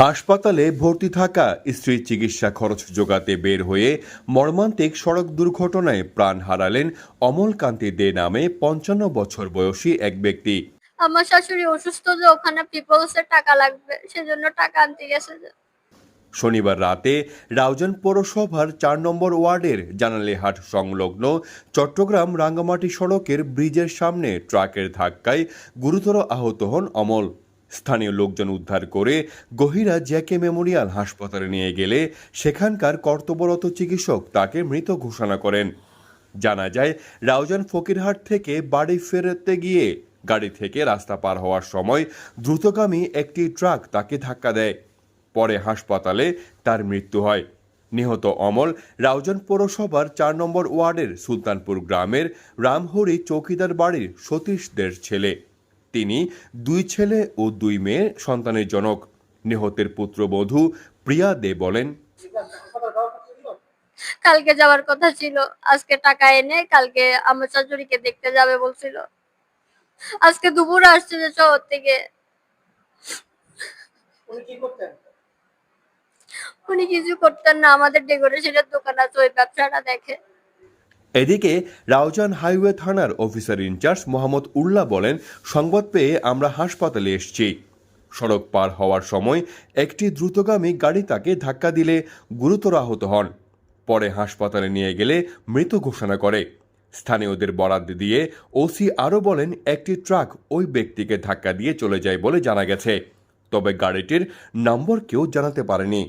হাসপাতালে ভর্তি থাকা স্ত্রীর চিকিৎসা খরচ জোগাতে বের হয়ে মর্মান্তিক সড়ক দুর্ঘটনায় প্রাণ হারালেন অমলকান্তি দে নামে পঞ্চান্ন বছর বয়সী এক ব্যক্তি। আমার শাশুড়ি অসুস্থ যে ওখানে পিপলসের টাকা লাগবে সেজন্য টাকা আনতে গেছে শনিবার রাতে রাউজান পৌরসভার চার নম্বর ওয়ার্ডের জানালেহাট সংলগ্ন চট্টগ্রাম রাঙ্গামাটি সড়কের ব্রিজের সামনে ট্রাকের ধাক্কায় গুরুতর আহত হন অমল। স্থানীয় লোকজন উদ্ধার করে গহিরা জ্যাকে মেমোরিয়াল হাসপাতালে নিয়ে গেলে সেখানকার কর্তব্যরত চিকিৎসক তাকে মৃত ঘোষণা করেন। জানা যায়, রাউজান ফকিরহাট থেকে বাড়ি ফেরতে গিয়ে গাড়ি থেকে রাস্তা পার হওয়ার সময় দ্রুতগামী একটি ট্রাক তাকে ধাক্কা দেয়। পরে হাসপাতালে তার মৃত্যু হয়। নিহত অমল রাউজান পৌরসভার চার নম্বর ওয়ার্ডের সুলতানপুর গ্রামের রামহরি চৌকিদার বাড়ির সতীশদের ছেলে। তিনি দুই ছেলে ও দুই মেয়ে সন্তানের জনক নিহতের পুত্রবধূ প্রিয়া দে বলেন কালকে যাওয়ার কথা ছিল। আজকে টাকা এনে কালকে আমার শাশুড়িকে দেখতে যাবে বলছিল। আজকে দুপুরে আসছে যে শহর থেকে। উনি উনি কিছু করতেন না আমাদের ডেকোরেশনের দোকান আছে ওই ব্যবসাটা দেখে। এদিকে রাউজান হাইওয়ে থানার officer in charge Mohammad Ullah বলেন, সংবাদ পেয়ে আমরা হাসপাতালে এসেছি। সড়ক পার হওয়ার সময় একটি দ্রুতগামী গাড়ি তাকে ধাক্কা দিলে গুরুতর আহত হন। পরে হাসপাতালে নিয়ে গেলে মৃত ঘোষণা করে। স্থানীয়দের বরাদ্দ দিয়ে ওসি আরও বলেন, একটি ট্রাক ওই ব্যক্তিকে ধাক্কা দিয়ে চলে যায় বলে জানা গেছে। তবে গাড়িটির নম্বর কেউ জানাতে পারেনি।